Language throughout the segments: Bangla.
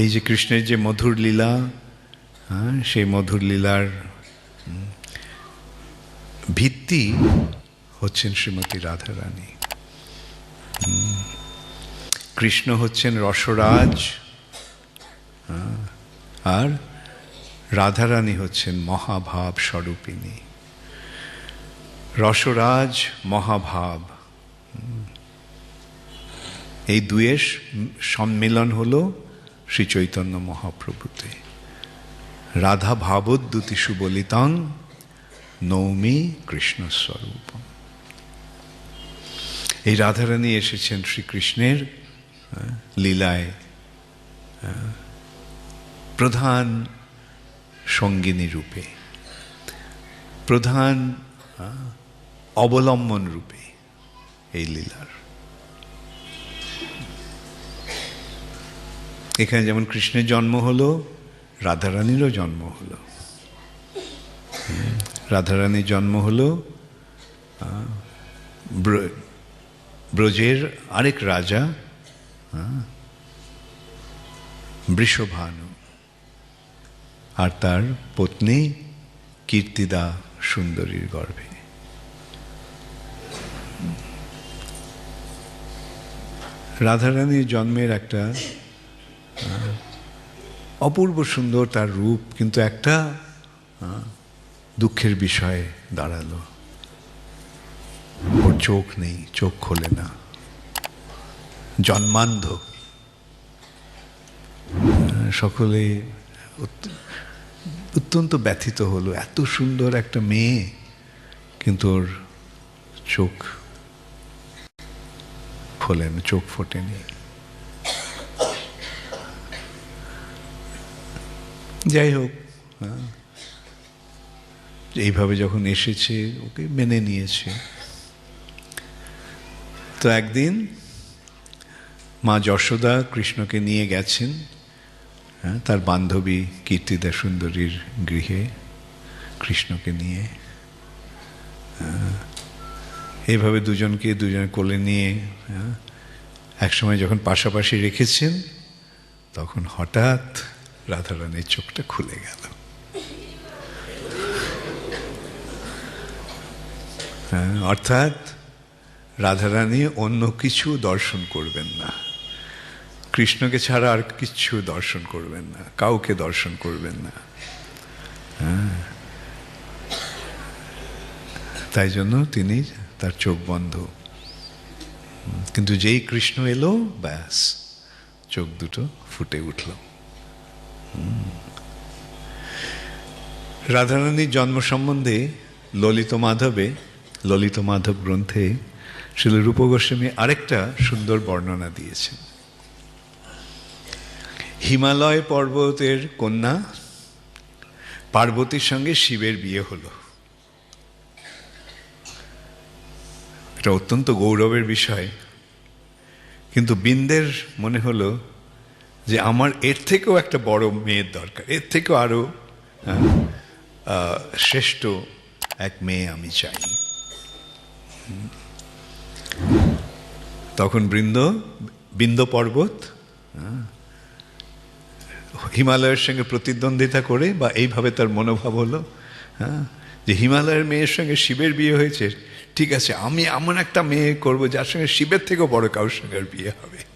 এই যে কৃষ্ণের যে মধুর লীলা হ্যাঁ সেই মধুর লীলার ভিত্তি হচ্ছেন শ্রীমতী রাধারানী। কৃষ্ণ হচ্ছেন রসরাজ হ্যাঁ, আর রাধারানী হচ্ছেন মহাভাব স্বরূপিণী। রসরাজ মহাভাব এই দুয়ের সম্মিলন হল শ্রী চৈতন্য মহাপ্রভুতে রাধা ভাবোদ্যুতি সুবলিতং নৌমি কৃষ্ণস্বরূপ এই রাধারানী এসেছেন শ্রীকৃষ্ণের লীলায় প্রধান সঙ্গিনী রূপে, প্রধান অবলম্বন রূপে এই লীলার। এখানে যেমন কৃষ্ণের জন্ম হলো, রাধারানীরও জন্ম হলো। রাধারানীর জন্ম হলো ব্রজের আরেক রাজা বৃষভানু। আর তার পত্নী কীর্তিদা সুন্দরীর গর্ভে। রাধারানীর জন্মের একটা অপূর্ব সুন্দর তার রূপ, কিন্তু একটা দুঃখের বিষয়ে দাঁড়াল। ওর চোখ নেই, চোখ খোলে না। জন্মান্ধ। সকলে অত্যন্ত ব্যথিত হলো। এত সুন্দর একটা মেয়ে, কিন্তু ওর চোখ খোলেন চোখ ফোটেনি। যাই হোক। হ্যাঁ, এইভাবে যখন এসেছে ওকে মেনে নিয়েছে। তো একদিন মা যশোদা কৃষ্ণকে নিয়ে গেছেন হ্যাঁ, তার বান্ধবী কীর্তিদা সুন্দরীর গৃহে কৃষ্ণকে নিয়ে। হ্যাঁ, এইভাবে দুজনকে দুজন কোলে নিয়ে একসময় যখন পাশাপাশি রেখেছেন তখন হঠাৎ রাধারানীর চোখটা খুলে গেল হ্যাঁ, অর্থাৎ রাধারানী অন্য কিছু দর্শন করবেন না কৃষ্ণকে ছাড়া আর কিচ্ছু দর্শন করবেন না কাউকে দর্শন করবেন না হ্যাঁ। তাই জন্য তিনি তার চোখ বন্ধ কিন্তু যেই কৃষ্ণ এলো ব্যাস চোখ দুটো ফুটে উঠল। রাধারানীর জন্ম সম্বন্ধে ললিত মাধবে, ললিত মাধব গ্রন্থে শিল রূপ গোস্বামী আরেকটা সুন্দর বর্ণনা দিয়েছেন। হিমালয় পর্বতের কন্যা পার্বতীর সঙ্গে শিবের বিয়ে হলো। এটা অত্যন্ত গৌরবের বিষয়। কিন্তু বিন্দের মনে হলো যে আমার এর থেকেও একটা বড় মেয়ের দরকার। এর থেকেও আরও আহ, আহ, শ্রেষ্ঠ এক মেয়ে আমি চাই। তখন বৃন্দ বৃন্দ পর্বত হ্যাঁ, হিমালয়ের সঙ্গে প্রতিদ্বন্দ্বিতা করে বা এইভাবে তার মনোভাব হলো হ্যাঁ যে হিমালয়ের মেয়ের সঙ্গে শিবের বিয়ে হয়েছে ঠিক আছে আমি এমন একটা মেয়ে করব যার সঙ্গে শিবের থেকেও বড় কারোর সঙ্গে বিয়ে হবে।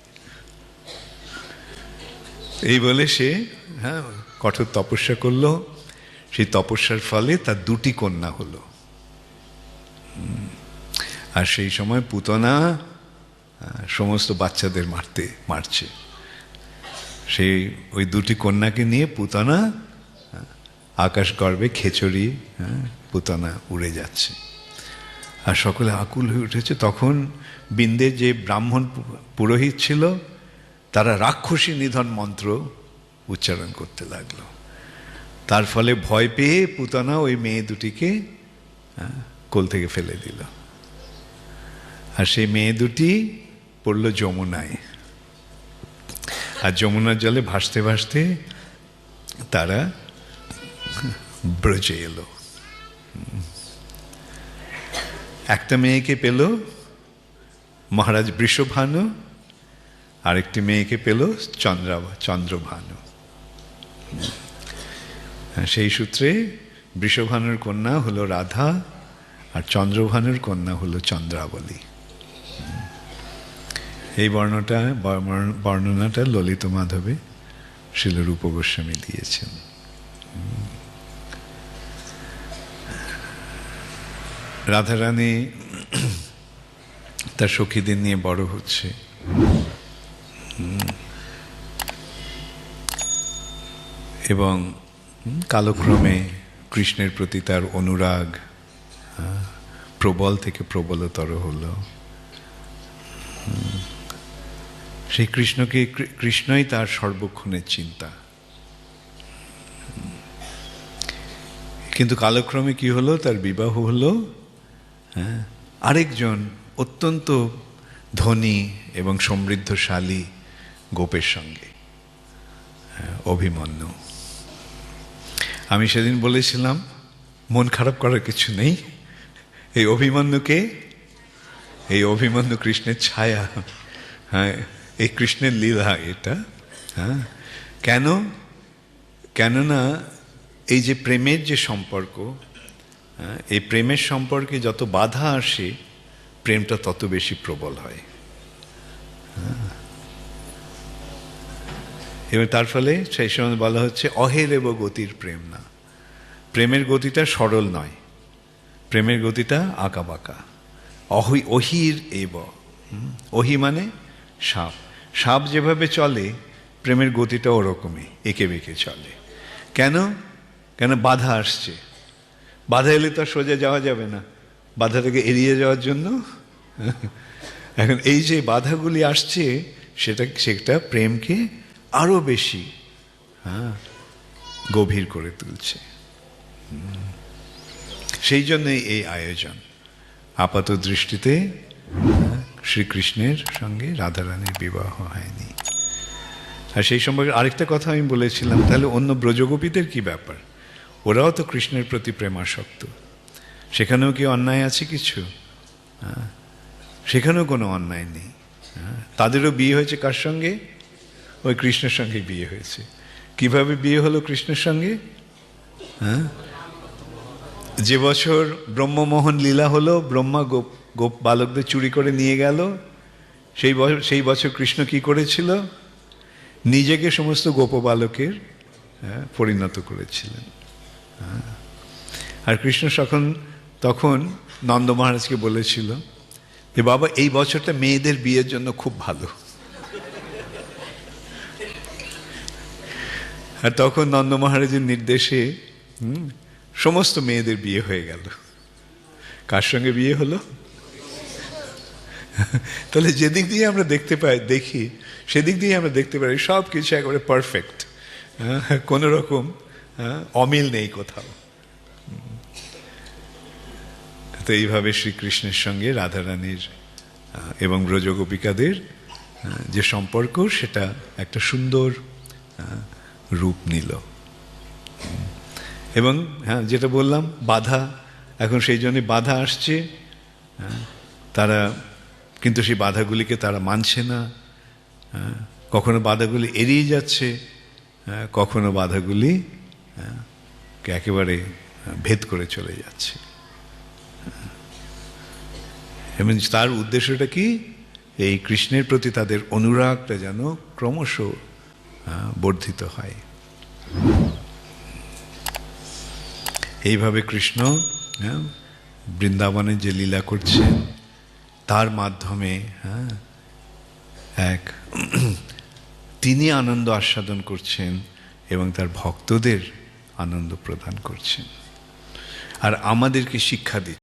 এই বলে সে হ্যাঁ কঠোর তপস্যা করল। সেই তপস্যার ফলে তার দুটি কন্যা হলো। আর সেই সময় পুতনা সমস্ত বাচ্চাদের মারতে মারছে। সেই ওই দুটি কন্যাকে নিয়ে পুতনা আকাশ গর্বে খেচড়ি হ্যাঁ, পুতনা উড়ে যাচ্ছে। আর সকলে আকুল হয়ে উঠেছে। তখন বিন্দের যে ব্রাহ্মণ পুরোহিত ছিল তারা রাক্ষসী নিধন মন্ত্র উচ্চারণ করতে লাগল। তার ফলে ভয় পেয়ে পুতানা ওই মেয়ে দুটিকে কোল থেকে ফেলে দিল। আর সেই মেয়ে দুটি পড়ল যমুনায়। আর যমুনার জলে ভাসতে ভাসতে তারা ব্রজে এলো। একটা মেয়েকে পেল মহারাজ বৃষভানু আরেকটি মেয়েকে পেল চন্দ্রা চন্দ্রভানু। হ্যাঁ, সেই সূত্রে বৃষভানুর কন্যা হলো রাধা আর চন্দ্রভানুর কন্যা হলো চন্দ্রাবলী। এই বর্ণটা বর্ণ- বর্ণনাটা ললিত মাধবে শিলরূপ গোস্বামী দিয়েছেন। রাধারানী তার সখীদের নিয়ে বড় হচ্ছে। এবং কালক্রমে কৃষ্ণের প্রতি তার অনুরাগ হ্যাঁ, প্রবল থেকে প্রবলতর হলো। সেই কৃষ্ণকে কৃষ্ণই তার সর্বক্ষণের চিন্তা। কিন্তু কালক্রমে কি হলো? তার বিবাহ হলো হ্যাঁ আরেকজন অত্যন্ত ধনী এবং সমৃদ্ধশালী গোপের সঙ্গে হ্যাঁ, অভিমন্যু। আমি সেদিন বলেছিলাম মন খারাপ করার কিছু নেই। এই অভিমন্যুকে এই অভিমন্যু কৃষ্ণের ছায়া হ্যাঁ এই কৃষ্ণের লীলা এটা হ্যাঁ। কেন? কেননা এই যে প্রেমের যে সম্পর্ক হ্যাঁ, এই প্রেমের সম্পর্কে যত বাধা আসে প্রেমটা তত বেশি প্রবল হয়। হ্যাঁ। এবং তার ফলে সেই সময় বলা হচ্ছে অহেরেব গতির প্রেম না। প্রেমের গতিটা সরল নয়। প্রেমের গতিটা আঁকা বাঁকা অহি, অহির এব। অহি মানে সাপ। সাপ যেভাবে চলে, প্রেমের গতিটা ওরকমই, এঁকে বেঁকে চলে। কেন? কেন বাধা আসছে? বাধা এলে তো সোজা যাওয়া যাবে না। বাধা থেকে এড়িয়ে যাওয়ার জন্য? এখন এই যে বাধাগুলি আসছে, সেটা সেটা প্রেমকে আরও বেশি হ্যাঁ গভীর করে তুলছে। সেই জন্যই এই আয়োজন। আপাত দৃষ্টিতে হ্যাঁ, শ্রীকৃষ্ণের সঙ্গে রাধারানীর বিবাহ হয়নি। আর সেই সম্পর্কে আরেকটা কথা আমি বলেছিলাম তাহলে অন্য ব্রজগোপীদের কি ব্যাপার? ওরাও তো কৃষ্ণের প্রতি প্রেমাসক্ত। সেখানেও কি অন্যায় আছে কিছু? হ্যাঁ, সেখানেও কোনো অন্যায় নেই। হ্যাঁ, তাদেরও বিয়ে হয়েছে কার সঙ্গে? ওই কৃষ্ণের সঙ্গে বিয়ে হয়েছে। কীভাবে বিয়ে হলো কৃষ্ণের সঙ্গে? হ্যাঁ? যে বছর ব্রহ্মমোহন লীলা হলো ব্রহ্মা গোপ গোপ বালকদের চুরি করে নিয়ে গেল। সেই বছর সেই বছর কৃষ্ণ কি করেছিল? নিজেকে সমস্ত গোপ বালকের হ্যাঁ, পরিণত করেছিলেন। হ্যাঁ। আর কৃষ্ণ তখন তখন নন্দ মহারাজকে বলেছিল যে বাবা এই বছরটা মেয়েদের বিয়ের জন্য খুব ভালো। আর তখন নন্দ মহারাজের নির্দেশে সমস্ত মেয়েদের বিয়ে হয়ে গেল। কার সঙ্গে বিয়ে হলো? তাহলে যেদিক দিয়ে আমরা দেখতে পাই দেখি সেদিক দিয়ে আমরা দেখতে পারি সব কিছু একেবারে পারফেক্ট কোনো রকম হ্যাঁ, অমিল নেই কোথাও। তো এইভাবে শ্রীকৃষ্ণের সঙ্গে রাধারানীর এবং ব্রজগোপিকাদের যে সম্পর্ক সেটা একটা সুন্দর রূপ নিল। এবং হ্যাঁ যেটা বললাম বাধা এখন সেই জন্য বাধা আসছে। হ্যাঁ, তারা কিন্তু সেই বাধাগুলিকে তারা মানছে না। হ্যাঁ, কখনো বাধাগুলি এড়িয়ে যাচ্ছে হ্যাঁ, কখনো বাধাগুলি একেবারে ভেদ করে চলে যাচ্ছে। এবং তার উদ্দেশ্যটা কি? এই কৃষ্ণের প্রতি তাদের অনুরাগটা যেন ক্রমশ বর্ধিত হয়। এইভাবে কৃষ্ণ হ্যাঁ, বৃন্দাবনে যে লীলা করছেন তার মাধ্যমে হ্যাঁ এক তিনি আনন্দ আস্বাদন করছেন এবং তার ভক্তদের আনন্দ প্রদান করছেন। আর আমাদেরকে শিক্ষা দিচ্ছেন।